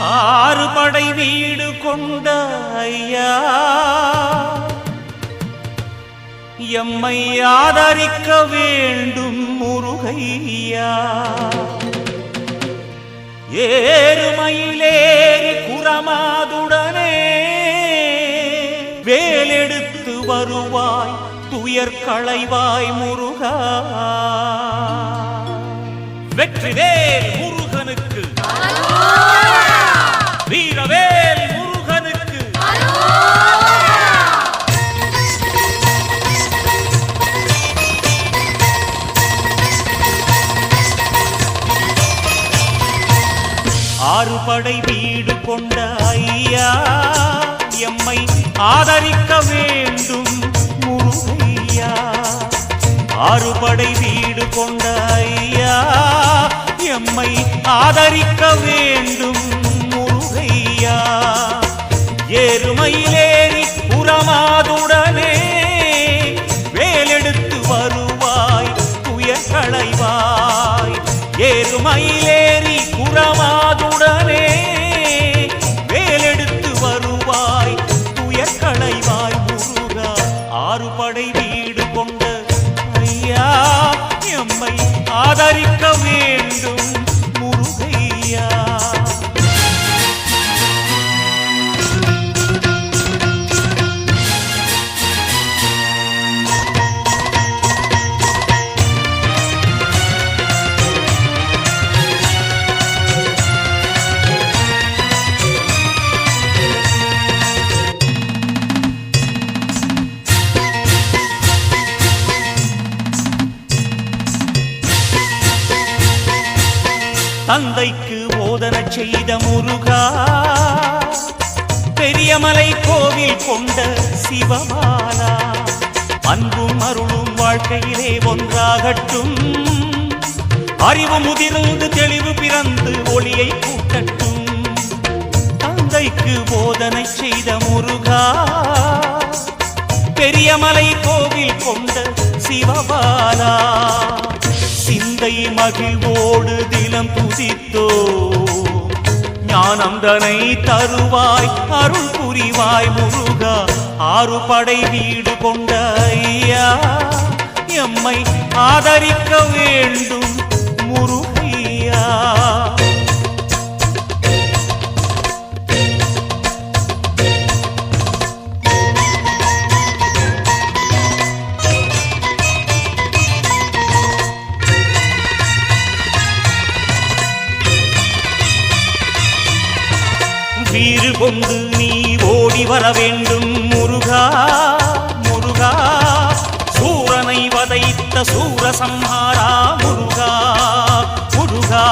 ஆறு படை வீடு கொண்ட ஐயா. எம்மை ஆதரிக்க வேண்டும் முருகையா. ஏறுமயிலேறி குரமாதுடனே. வேலெடுத்து வருவாய் துயர் களைவாய் முருகா. வெற்றிவேல் வீடு கொண்ட ஐயா எம்மை ஆதரிக்க வேண்டும் முருகையா. ஆறுபடை வீடு கொண்ட ஐயா எம்மை ஆதரிக்க வேண்டும் முருகையா. ஏறுமையிலேறி புறமாதுடனே வேலெடுத்து வருவாய் துயர் களைவாய். ஏறுமயிலேறி படை வீடு கொண்ட ஐயா எம்மை ஆதரிக்க தந்தைக்கு போதன செய்த முருகா பெரியமலை கோவில் கொண்ட சிவமாலா. அன்பும் அருளும் வாழ்க்கையிலே ஒன்றாகட்டும். அறிவு முதிர்ந்து தெளிவு பிறந்து ஒளியை கூட்டட்டும் தந்தைக்கு போதனை செய்த முருகா பெரியமலை கோவில் கொண்ட சிவபாலா சிந்தை மகிழ்வோடு தினம் துதித்தோ. ஞானம் தனை தருவாய் அருள் புரிவாய் முருகா. ஆறு படை வீடு கொண்ட ஐயா எம்மை ஆதரிக்க வேண்டும். திரு கொண்டு நீ ஓடி வர வேண்டும் முருகா முருகா. சூரனை வதைத்த சூரசம்ஹாரா முருகா முருகா.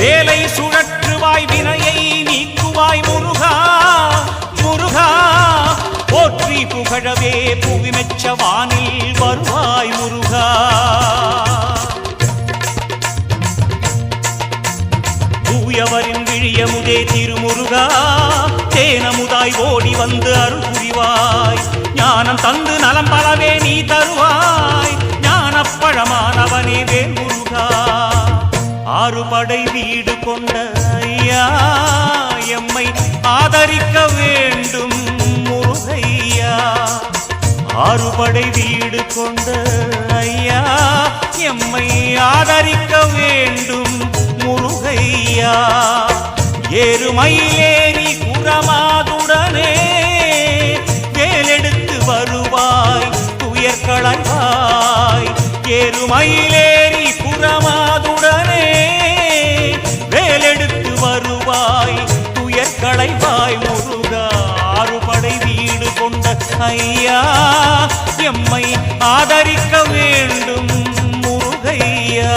வேலை சுழற்றுவாய் வினையை நீக்குவாய் முருகா முருகா. போற்றி புகழவே புவிமெச்ச வானில் வருவாய் முருகா. தூயவரின் விழியமுதே திருமுருகா தேனமுதாய் ஓடி வந்து அருள் புரிவாய். ஞானம் தந்து நலம் பலவே நீ தருவாய். ஞானப்பழமானவனே வேல் முருகா ஆறுபடை வீடு கொண்ட ஐயா எம்மை ஆதரிக்க வேண்டும் முருகையா. ஆறுபடை வீடு கொண்ட ஐயா எம்மை ஆதரிக்க வேண்டும் முருகையா ஏறுமயிலேறி குரமாதுடனே வேலெடுத்து வருவாய் துயர் களைவாய் ஏறுமயிலேறி குரமாதுடனே வேலெடுத்து வருவாய் துயர் களைவாய் முருகா ஆறுபடை வீடு கொண்ட ஐயா எம்மை ஆதரிக்க வேண்டும் முருகையா.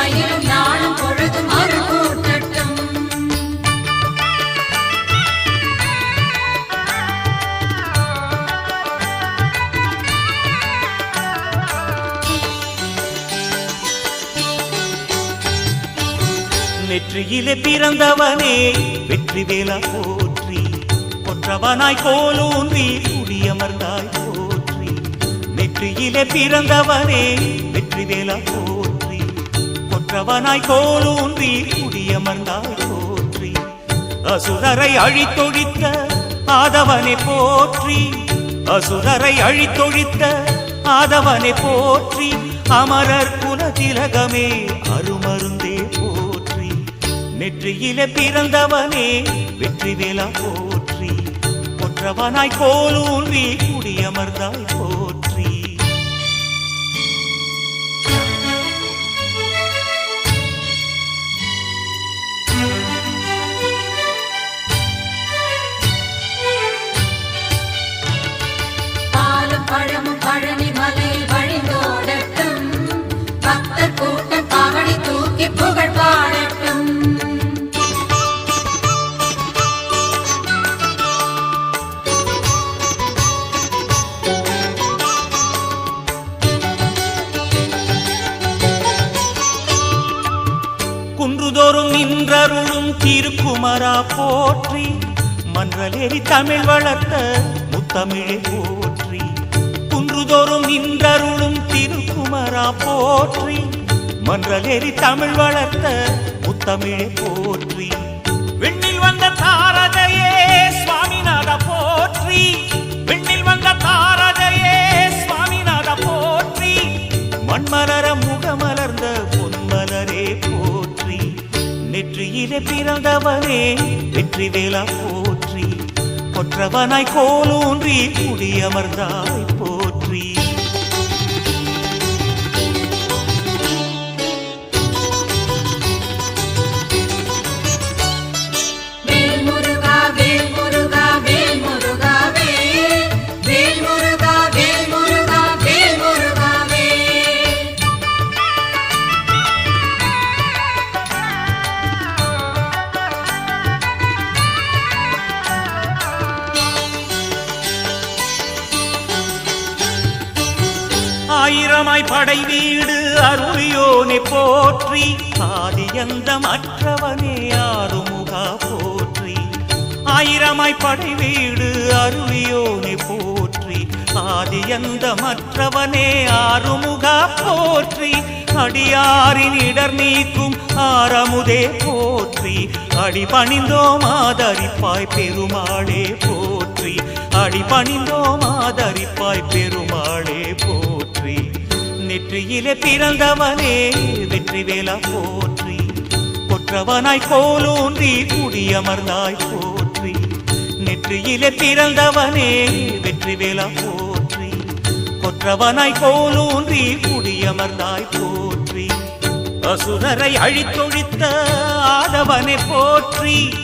மயிலும் நாளும் பொழுதும் அருள் நெற்றியிலே பிறந்தவனே வெற்றி வேலா போற்றி. கொற்றவனாய் கோலூன்றி குடியமர்ந்தாய் போற்றி. நெற்றியிலே பிறந்தவனே வெற்றி வேலா போற்றி. குற்றவனாய் கோலூன்றி குடியமர்ந்தாய் போற்றி. அசுரரை அழித்தொழித்த ஆதவனை போற்றி. அசுரரை அழித்தொழித்த ஆதவனை போற்றி. அமரர் குலதிலகமே அருமருந்தே போற்றி. நெற்றியில பிறந்தவனே வெற்றி வேலா போற்றி. கொற்றவனாய் கோலூன்றி குடியமர்ந்தாய் போற்றி நின்றருளும் திருக்குமரா போற்றி மன்றலேறி தமிழ் வளர்த்த முத்தமிழை போற்றி. குன்றுதோறும் நின்றருளும் திருக்குமரா போற்றி மன்றலேறி தமிழ் வளர்த்த முத்தமிழை போற்றி. விண்ணில் வந்த தாரதையே சுவாமிநாத போற்றி விண்ணில் வந்த தாரதையே சுவாமிநாத போற்றி. மண்மலர முகமலர்ந்த பொன்மலரே போற்றி. நெற்றியிலே பிறந்தவனே வெற்றி வேலா போற்றி கொற்றவனாய் கோலூன்றி குடியமர்ந்தாய் போ. ஆயிரமாய் படை வீடு அருளியோனை போற்றி. ஆதியந்த மற்றவனே ஆறுமுகா போற்றி. ஆயிரமாய் படை வீடு அருளியோனை போற்றி. ஆதியந்த மற்றவனே ஆறுமுகா போற்றி. அடியாரின் இடர் நீக்கும் ஆரமுதே போற்றி. அடி பணிந்தோ மாதரிப்பாய் பெருமாளே போற்றி. அடி பணிந்தோ மாதரிப்பாய் பெருமாளே நெற்றியிலே பிறந்தவனே வெற்றி வேலா போற்றி. கொற்றவனாய் கோலூன்றி குடியமர்ந்தாய் போற்றி. நெற்றியிலே பிறந்தவனே வெற்றி வேலா போற்றி. கொற்றவனாய் கோலூன்றி குடியமர்ந்தாய் போற்றி. அசுரரை அழித்தொழித்த ஆதவனை போற்றி.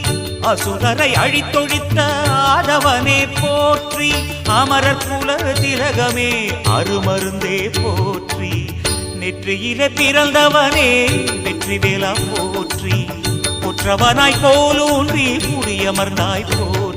அசுரரை அழித்தொழித்த ஆதவனே போற்றி. அமரர் குல திலகமே அருமருந்தே போற்றி. நெற்றியில பிறந்தவனே வெற்றி வேலா போற்றி. குற்றவனாய் போலூன்றி புரியமர்ந்தாய் போற்றி.